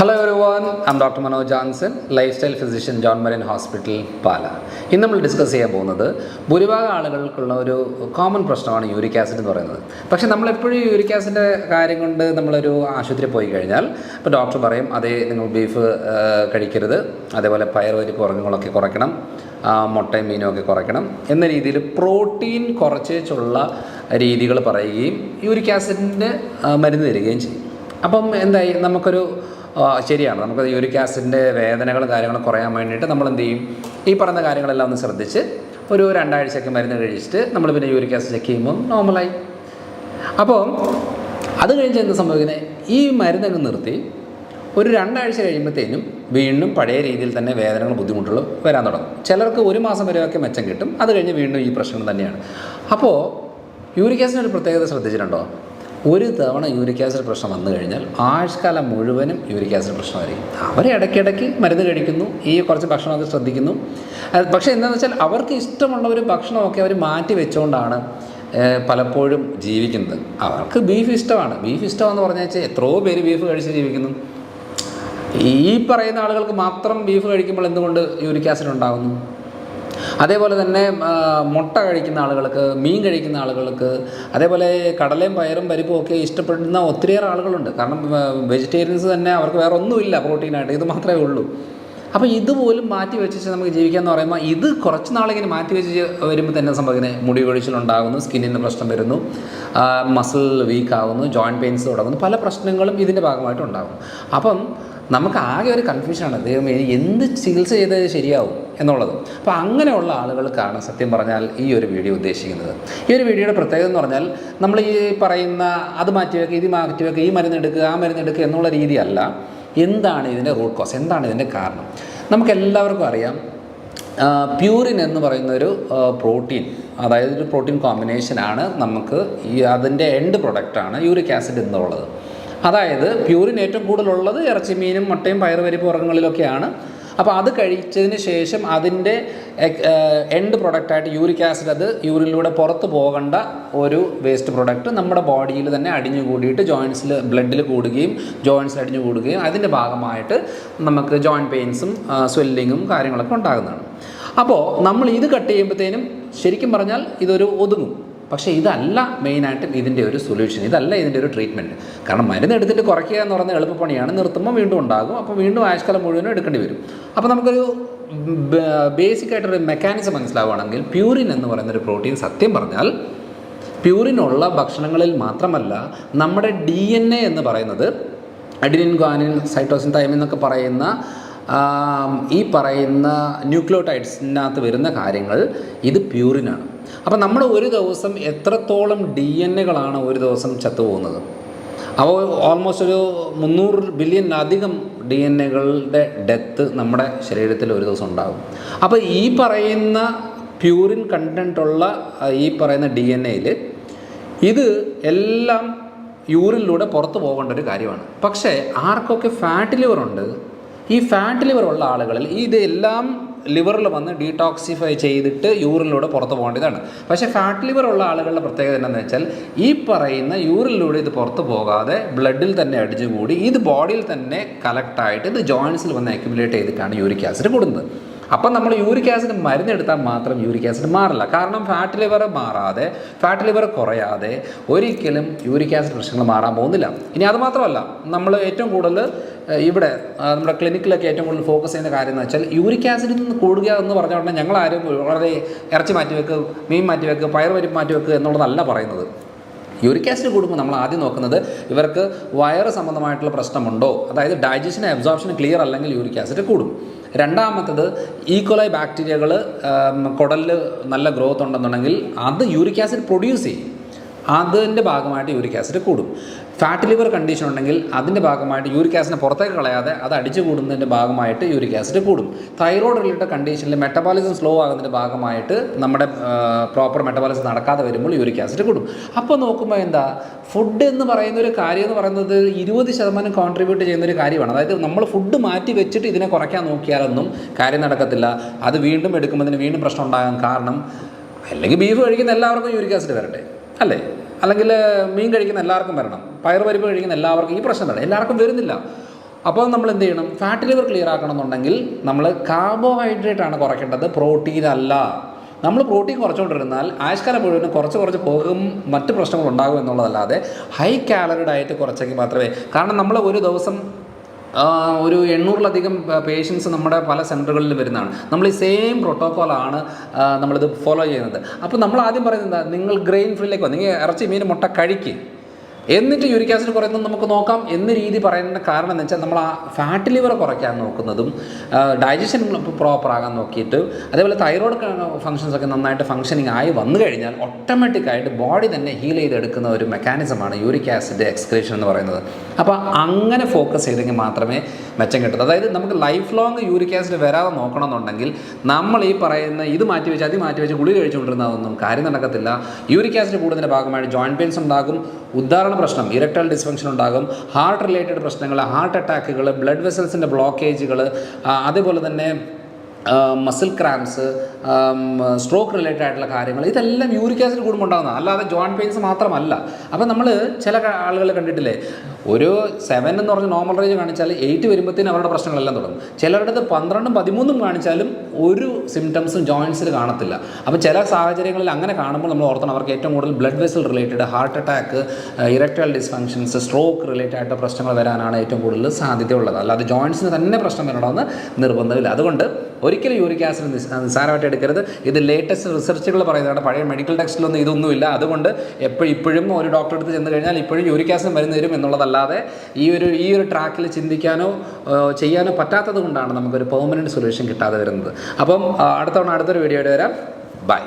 Hello everyone I'm doctor Manoj Johnson lifestyle physician John Marin hospital Pala ഇന്ന് നമ്മൾ discuss ചെയ്യാൻ പോകുന്നത് ഭൂരിഭാഗം ആളുകൾക്കുള്ള ഒരു കോമൺ പ്രശ്നമാണ് യൂരിക് ആസിഡ് എന്ന് പറയുന്നത്. പക്ഷേ നമ്മളെപ്പോഴും യൂരിക് ആസിഡിന്റെ കാര്യം കൊണ്ട് നമ്മളൊരു ആശുപത്രി പോയി കഴിഞ്ഞാൽ ഇപ്പോൾ ഡോക്ടർ പറയും അതേ നിങ്ങൾ ബീഫ് കഴിക്കരുത്. അതേപോലെ പയറുപരിപ്പ് ഉറങ്ങുകളൊക്കെ കുറയ്ക്കണം. മുട്ടയും മീനും ഒക്കെ കുറയ്ക്കണം. എന്ന രീതിയിൽ പ്രോട്ടീൻ കുറച്ചുള്ള രീതികൾ പറയുകയും യൂരിക് ആസിഡിന്റെ മരുന്ന് തരികയും ചെയ്യും. അപ്പം എന്തായി? നമുക്കൊരു ശരിയാണ്. നമുക്ക് യൂരിക് ആസിഡിന്റെ വേദനകളും കാര്യങ്ങളും കുറയാൻ വേണ്ടിയിട്ട് നമ്മൾ എന്ത് ചെയ്യും? ഈ പറഞ്ഞ കാര്യങ്ങളെല്ലാം ഒന്ന് ശ്രദ്ധിച്ച് ഒരു രണ്ടാഴ്ചയൊക്കെ മരുന്ന് കഴിച്ചിട്ട് നമ്മൾ പിന്നെ യൂരിക് ആസിഡ് ചെക്ക് ചെയ്യുമ്പോൾ നോർമലായി അപ്പോൾ അത് കഴിഞ്ഞ് എന്ത് സംഭവിക്കുന്നത് ഈ മരുന്നങ്ങ് നിർത്തി. ഒരു രണ്ടാഴ്ച കഴിയുമ്പോഴത്തേനും വീണ്ടും പഴയ രീതിയിൽ തന്നെ വേദനകൾ ബുദ്ധിമുട്ടുകൾ വരാൻ തുടങ്ങും. ചിലർക്ക് ഒരു മാസം വരെയൊക്കെ മെച്ചം കിട്ടും. അത് കഴിഞ്ഞ് വീണ്ടും ഈ പ്രശ്നം തന്നെയാണ്. അപ്പോൾ യൂരിക് ആസിഡിന്റെ ഒരു പ്രത്യേകത ശ്രദ്ധിച്ചിട്ടുണ്ടോ? ഒരു തവണ യൂരിക് ആസിഡ് പ്രശ്നം വന്നു കഴിഞ്ഞാൽ ആഴ്ചക്കാലം മുഴുവനും യൂരിക് ആസിഡ് പ്രശ്നമായിരിക്കും. അവർ ഇടയ്ക്കിടയ്ക്ക് മരുന്ന് കഴിക്കുന്നു ഈ കുറച്ച് ഭക്ഷണമൊക്കെ ശ്രദ്ധിക്കുന്നു. പക്ഷേ എന്താണെന്ന് വെച്ചാൽ അവർക്ക് ഇഷ്ടമുള്ള ഒരു ഭക്ഷണമൊക്കെ അവർ മാറ്റി വെച്ചുകൊണ്ടാണ് പലപ്പോഴും ജീവിക്കുന്നത്. അവർക്ക് ബീഫ് ഇഷ്ടമാണ്. ബീഫ് ഇഷ്ടമാണെന്ന് പറഞ്ഞാൽ എത്രയോ പേര് ബീഫ് കഴിച്ച് ജീവിക്കുന്നു. ഈ പറയുന്ന ആളുകൾക്ക് മാത്രം ബീഫ് കഴിക്കുമ്പോൾ എന്തുകൊണ്ട് യൂരിക് ആസിഡ് ഉണ്ടാകുന്നു അതേപോലെ തന്നെ മുട്ട കഴിക്കുന്ന ആളുകൾക്ക് മീൻ കഴിക്കുന്ന ആളുകൾക്ക് അതേപോലെ കടലയും പയറും പരിപ്പും ഒക്കെ ഇഷ്ടപ്പെടുന്ന ഒത്തിരിയേറെ ആളുകളുണ്ട്. കാരണം വെജിറ്റേറിയൻസ് തന്നെ അവർക്ക് വേറെ ഒന്നുമില്ല പ്രോട്ടീനായിട്ട്. ഇത് മാത്രമേ ഉള്ളൂ. അപ്പോൾ ഇതുപോലും മാറ്റി വെച്ചിട്ട് നമുക്ക് ജീവിക്കാന്ന് പറയുമ്പോൾ ഇത് കുറച്ച് നാളിങ്ങനെ മാറ്റി വെച്ച് വരുമ്പോൾ തന്നെ സംഭവിക്കുന്നത് മുടി കൊഴിച്ചിലുണ്ടാകുന്നു സ്കിന്നിന് പ്രശ്നം വരുന്നു മസിൽ വീക്കാകുന്നു ജോയിന്റ് പെയിൻസ് തുടങ്ങുന്നു പല പ്രശ്നങ്ങളും ഇതിന്റെ ഭാഗമായിട്ടുണ്ടാകും അപ്പം നമുക്ക് ആകെ ഒരു കൺഫ്യൂഷനാണ് ദൈവം ഇനി എന്ത് ചികിത്സ ചെയ്തത് ശരിയാവും എന്നുള്ളത്. അപ്പോൾ അങ്ങനെയുള്ള ആളുകൾക്കാണ് സത്യം പറഞ്ഞാൽ ഈ ഒരു വീഡിയോ ഉദ്ദേശിക്കുന്നത്. ഈ ഒരു വീഡിയോയുടെ പ്രത്യേകത എന്ന് പറഞ്ഞാൽ നമ്മൾ ഈ പറയുന്ന അത് മാറ്റിവെക്കുക ഇത് മാറ്റിവെക്കുക ഈ മരുന്ന് എടുക്കുക ആ മരുന്ന് എടുക്കുക എന്നുള്ള രീതിയല്ല. എന്താണ് ഇതിന്റെ റൂട്ട് കോസ് എന്താണ് ഇതിന്റെ കാരണം? നമുക്ക് എല്ലാവർക്കും അറിയാം പ്യൂരിൻ എന്ന് പറയുന്ന ഒരു പ്രോട്ടീൻ അതായത് ഒരു പ്രോട്ടീൻ കോമ്പിനേഷനാണ് നമുക്ക് ഈ അതിന്റെ എൻഡ് പ്രൊഡക്റ്റാണ് യൂറിക് ആസിഡ് എന്നുള്ളത്. അതായത് പ്യൂരിൻ ഏറ്റവും കൂടുതലുള്ളത് ഇറച്ചി മീനും മുട്ടയും പയറുപരിപ്പ് വർഗങ്ങളിലൊക്കെയാണ്. അപ്പോൾ അത് കഴിച്ചതിന് ശേഷം അതിന്റെ എൻഡ് പ്രൊഡക്റ്റായിട്ട് യൂറിക് ആസിഡ് അത് യൂറിനിലൂടെ പുറത്ത് പോകേണ്ട ഒരു വേസ്റ്റ് പ്രൊഡക്റ്റ് നമ്മുടെ ബോഡിയിൽ തന്നെ അടിഞ്ഞു കൂടിയിട്ട് ജോയിൻസിൽ ബ്ലഡിൽ കൂടുകയും ജോയിൻസിൽ അടിഞ്ഞു കൂടുകയും അതിന്റെ ഭാഗമായിട്ട് നമുക്ക് ജോയിന്റ് പെയിൻസും സ്വെല്ലിങ്ങും കാര്യങ്ങളൊക്കെ ഉണ്ടാകുന്നതാണ്. അപ്പോൾ നമ്മൾ ഇത് കട്ട് ചെയ്യുമ്പോഴത്തേനും ശരിക്കും പറഞ്ഞാൽ ഇതൊരു ഒതുങ്ങും. പക്ഷേ ഇതല്ല മെയിനായിട്ടും ഇതിന്റെ ഒരു സൊല്യൂഷൻ ഇതല്ല ഇതിന്റെ ഒരു ട്രീറ്റ്മെന്റ്. കാരണം മരുന്ന് എടുത്തിട്ട് കുറയ്ക്കുക എന്ന് പറഞ്ഞ എളുപ്പപ്പണിയാണ്. നിർത്തുമ്പോൾ വീണ്ടും ഉണ്ടാകും. അപ്പോൾ വീണ്ടും ആയുഷ്കാലം മുഴുവനും എടുക്കേണ്ടി വരും. അപ്പോൾ നമുക്കൊരു ബേസിക് ആയിട്ടൊരു മെക്കാനിസം മനസ്സിലാവുകയാണെങ്കിൽ പ്യൂരിൻ എന്ന് പറയുന്നൊരു പ്രോട്ടീൻ സത്യം പറഞ്ഞാൽ പ്യൂരിനുള്ള ഭക്ഷണങ്ങളിൽ മാത്രമല്ല നമ്മുടെ ഡി എൻ എ എന്ന് പറയുന്നത് അഡിനിൻ ഗ്വാനിൻ സൈറ്റോസിൻ തൈമിൻ എന്നൊക്കെ പറയുന്ന ഈ പറയുന്ന ന്യൂക്ലിയോടൈഡ്സിനകത്ത് വരുന്ന കാര്യങ്ങൾ ഇത് പ്യൂറിനാണ്. അപ്പോൾ നമ്മൾ ഒരു ദിവസം എത്രത്തോളം ഡി എൻ എകളാണ് ഒരു ദിവസം ചത്തുപോകുന്നത്? അപ്പോൾ ഓൾമോസ്റ്റ് ഒരു മുന്നൂറ് ബില്യണിലധികം ഡി എൻ എകളുടെ ഡെത്ത് നമ്മുടെ ശരീരത്തിൽ ഒരു ദിവസം ഉണ്ടാകും. അപ്പോൾ ഈ പറയുന്ന പ്യൂറിൻ ഉള്ള ഈ പറയുന്ന ഡി എൻ എയിൽ ഇത് എല്ലാം യൂറിനിലൂടെ പുറത്തു പോകേണ്ട ഒരു കാര്യമാണ്. പക്ഷേ ആർക്കൊക്കെ ഫാറ്റ് ലിവർ ഉണ്ട്? ഈ ഫാറ്റ് ലിവർ ഉള്ള ആളുകളിൽ ഇതെല്ലാം ലിവറിൽ വന്ന് ഡീടോക്സിഫൈ ചെയ്തിട്ട് യൂറിനിലൂടെ പുറത്ത് പോകേണ്ടതാണ്. പക്ഷേ ഫാറ്റ് ലിവർ ഉള്ള ആളുകളുടെ പ്രത്യേകത എന്താണെന്ന് വെച്ചാൽ ഈ പറയുന്ന യൂറിനിലൂടെ ഇത് പുറത്ത് പോകാതെ ബ്ലഡിൽ തന്നെ അടിച്ചുകൂടി ഇത് ബോഡിയിൽ തന്നെ കലക്റ്റായിട്ട് ഇത് ജോയിൻസിൽ വന്ന് അക്യുമുലേറ്റ് ചെയ്തിട്ടാണ് യൂറിക് ആസിഡ് കൂടുന്നത്. അപ്പം നമ്മൾ യൂറിക് ആസിഡ് മരുന്നെടുത്താൽ മാത്രം യൂറിക് ആസിഡ് മാറില്ല. കാരണം ഫാറ്റ് ലിവർ മാറാതെ ഫാറ്റ് ലിവർ കുറയാതെ ഒരിക്കലും യൂറിക് ആസിഡ് പ്രശ്നങ്ങൾ മാറാൻ പോകുന്നില്ല. ഇനി അത് മാത്രമല്ല നമ്മൾ ഏറ്റവും കൂടുതൽ ഇവിടെ നമ്മുടെ ക്ലിനിക്കിലൊക്കെ ഏറ്റവും കൂടുതൽ ഫോക്കസ് ചെയ്യുന്ന കാര്യം എന്ന് വെച്ചാൽ യൂറിക് ആസിഡിൽ നിന്ന് കൂടുക എന്ന് പറഞ്ഞ ഉടനെ ഞങ്ങളാരും വളരെ ഇറച്ചി മാറ്റി വെക്കുക മീൻ മാറ്റി വെക്കുക പയർ പരിപ്പ് മാറ്റി വെക്കുക എന്നുള്ളതല്ല പറയുന്നത്. യൂറിക് ആസിഡ് കൂടുമ്പോൾ നമ്മൾ ആദ്യം നോക്കുന്നത് ഇവർക്ക് വയറ് സംബന്ധമായിട്ടുള്ള പ്രശ്നമുണ്ടോ? അതായത് ഡൈജഷൻ അബ്സോർപ്ഷൻ ക്ലിയർ അല്ലെങ്കിൽ യൂറിക് ആസിഡ് കൂടും. രണ്ടാമത്തത് ഈക്വലായി ബാക്ടീരിയകൾ കുടലിൽ നല്ല ഗ്രോത്ത് ഉണ്ടെന്നുണ്ടെങ്കിൽ അത് യൂറിക് ആസിഡ് പ്രൊഡ്യൂസ് ചെയ്യും. അതിന്റെ ഭാഗമായിട്ട് യൂറിക് ആസിഡ് കൂടും. ഫാറ്റ് ലിവർ കണ്ടീഷൻ ഉണ്ടെങ്കിൽ അതിന്റെ ഭാഗമായിട്ട് യൂരിക് ആസിഡിനെ പുറത്തേക്ക് കളയാതെ അത് അടിച്ചു കൂടുന്നതിന്റെ ഭാഗമായിട്ട് യൂരിക് ആസിഡ് കൂടും. തൈറോയ്ഡ് റിലേറ്റഡ് കണ്ടീഷനിൽ മെറ്റബോളിസം സ്ലോ ആകുന്നതിന്റെ ഭാഗമായിട്ട് നമ്മുടെ പ്രോപ്പർ മെറ്റബോളിസം നടക്കാതെ വരുമ്പോൾ യൂരിക് ആസിഡ് കൂടും. അപ്പോൾ നോക്കുമ്പോൾ എന്താ ഫുഡ് എന്ന് പറയുന്ന ഒരു കാര്യം എന്ന് പറയുന്നത് ഇരുപത് ശതമാനം കോൺട്രിബ്യൂട്ട് ചെയ്യുന്ന ഒരു കാര്യമാണ്. അതായത് നമ്മൾ ഫുഡ് മാറ്റി വെച്ചിട്ട് ഇതിനെ കുറയ്ക്കാൻ നോക്കിയാലൊന്നും കാര്യം നടക്കത്തില്ല. അത് വീണ്ടും എടുക്കുമ്പോൾ വീണ്ടും പ്രശ്നം ഉണ്ടാകാൻ കാരണം അല്ലെങ്കിൽ ബീഫ് കഴിക്കുന്ന എല്ലാവർക്കും യൂരിക് ആസിഡ് വരട്ടെ അല്ലേ? അല്ലെങ്കിൽ മീൻ കഴിക്കുന്ന എല്ലാവർക്കും വരണം പയർ പരിപ്പ് കഴിക്കുന്ന എല്ലാവർക്കും ഈ പ്രശ്നം വരണം എല്ലാവർക്കും വരുന്നില്ല. അപ്പോൾ നമ്മൾ എന്ത് ചെയ്യണം? ഫാറ്റ് ലിവർ ക്ലിയർ ആക്കണമെന്നുണ്ടെങ്കിൽ നമ്മൾ കാർബോഹൈഡ്രേറ്റ് ആണ് കുറയ്ക്കേണ്ടത് പ്രോട്ടീൻ അല്ല. നമ്മൾ പ്രോട്ടീൻ കുറച്ചുകൊണ്ടിരുന്നാൽ ആയുഷ്കാലം മുഴുവനും കുറച്ച് കുറച്ച് പോകും മറ്റ് പ്രശ്നങ്ങൾ ഉണ്ടാകും എന്നുള്ളതല്ലാതെ ഹൈ കാലറി ഡയറ്റ് കുറച്ചെങ്കിൽ മാത്രമേ കാരണം നമ്മൾ ഒരു ദിവസം ഒരു എണ്ണൂറിലധികം പേഷ്യൻസ് നമ്മുടെ പല സെന്ററുകളിൽ വരുന്നതാണ്. നമ്മൾ ഈ സെയിം പ്രോട്ടോക്കോളാണ് നമ്മളിത് ഫോളോ ചെയ്യുന്നത്. അപ്പോൾ നമ്മൾ ആദ്യം പറയുന്നത് നിങ്ങൾ ഗ്രെയിൻ ഫ്രീയിലേക്ക് വന്നു നിങ്ങൾ ഇറച്ചി മീൻ മുട്ട കഴിക്കുക എന്നിട്ട് യൂരിക് ആസിഡ് കുറയുന്നത് നമുക്ക് നോക്കാം. എന്ന രീതി പറയുന്ന കാരണം എന്ന് വെച്ചാൽ നമ്മൾ ആ ഫാറ്റ് ലിവർ കുറയ്ക്കാൻ നോക്കുന്നതും ഡൈജഷൻ പ്രോപ്പർ ആകാൻ നോക്കിയിട്ട് അതേപോലെ തൈറോയ്ഡ് ഫങ്ഷൻസ് ഒക്കെ നന്നായിട്ട് ഫങ്ഷനിങ് ആയി വന്നു കഴിഞ്ഞാൽ ഓട്ടോമാറ്റിക്കായിട്ട് ബോഡി തന്നെ ഹീൽ ചെയ്തെടുക്കുന്ന ഒരു മെക്കാനിസമാണ് യൂരിക് ആസിഡ് എക്സ്ക്രീഷൻ എന്ന് പറയുന്നത്. അപ്പോൾ അങ്ങനെ ഫോക്കസ് ചെയ്തെങ്കിൽ മാത്രമേ മെച്ചം കിട്ടൂ. അതായത് നമുക്ക് ലൈഫ് ലോങ് യൂരിക് ആസിഡ് വരാതെ നോക്കണമെന്നുണ്ടെങ്കിൽ നമ്മൾ ഈ പറയുന്ന ഇത് മാറ്റി വെച്ച് അത് മാറ്റി വെച്ച് ഗുളി കഴിച്ചുകൊണ്ടിരുന്നതൊന്നും കാര്യം നടക്കത്തില്ല. യൂരിക് ആസിഡ് കൂടുന്നതിന്റെ ഭാഗമായിട്ട് ജോയിന്റ് പെയിൻസ് ഉണ്ടാകും. ഉദാഹരണ പ്രശ്നം. ഇരക്ടൽ ഡിസ്ഫങ്ഷൻ ഉണ്ടാകും. ഹാർട്ട് റിലേറ്റഡ് പ്രശ്നങ്ങൾ ഹാർട്ട് അറ്റാക്കുകൾ ബ്ലഡ് വെസൽസിന്റെ ബ്ലോക്കേജുകൾ അതേപോലെ തന്നെ മസിൽ ക്രാംസ് സ്ട്രോക്ക് റിലേറ്റഡ് ആയിട്ടുള്ള കാര്യങ്ങൾ ഇതെല്ലാം യൂറിക് ആസിഡ് കൂടുമ്പോൾ ഉണ്ടാകുന്ന അല്ലാതെ ജോയിന്റ് പെയിൻസ് മാത്രമല്ല. അപ്പോൾ നമ്മൾ ചില ആളുകൾ കണ്ടിട്ടില്ലേ? ഒരു സെവൻ എന്ന് പറഞ്ഞ നോർമൽ റേഞ്ച് കാണിച്ചാൽ എയ്റ്റ് വരുമ്പോഴത്തേനും അവരുടെ പ്രശ്നങ്ങളെല്ലാം തുടങ്ങും. ചിലരുടെ പന്ത്രണ്ടും പതിമൂന്നും കാണിച്ചാലും ഒരു സിംറ്റംസും ജോയിൻസിൽ കാണത്തില്ല. അപ്പോൾ ചില സാഹചര്യങ്ങളിൽ അങ്ങനെ കാണുമ്പോൾ നമ്മൾ ഓർത്തണം അവർക്ക് ഏറ്റവും കൂടുതൽ blood vessel related heart attack erectile dysfunctions stroke related ആയിട്ട് പ്രശ്നങ്ങൾ വരാനാണ് ഏറ്റവും കൂടുതൽ സാധ്യതയുള്ളത്. അല്ലാതെ ജോയിൻസിന് തന്നെ പ്രശ്നം വരണമെന്ന് നിർബന്ധമില്ല. അതുകൊണ്ട് ഒരിക്കലും യൂറിക് ആസിഡ് നിസ്സാരമായിട്ട് എടുക്കരുത്. ഇത് ലേറ്റസ്റ്റ് റിസർച്ചുകൾ പറയുന്നതാണ് പഴയ മെഡിക്കൽ ടെക്സ്റ്റിലൊന്നും ഇതൊന്നുമില്ല. അതുകൊണ്ട് എപ്പോഴും ഇപ്പോഴും ഒരു ഡോക്ടറെ അടുത്ത് ചെന്ന് കഴിഞ്ഞാൽ ഇപ്പോഴും യൂറിക് ആസിഡ് മരുന്ന് തരും എന്നുള്ളതല്ലാതെ ഈ ഒരു ഈ ഒരു ട്രാക്കിൽ ചിന്തിക്കാനോ ചെയ്യാനോ പറ്റാത്തത് കൊണ്ടാണ് നമുക്കൊരു പെർമനന്റ് സൊല്യൂഷൻ കിട്ടാതെ വരുന്നത്. അപ്പം അടുത്തവണ അടുത്ത തവണ അടുത്തൊരു വീഡിയോയുടെ വരാം. ബൈ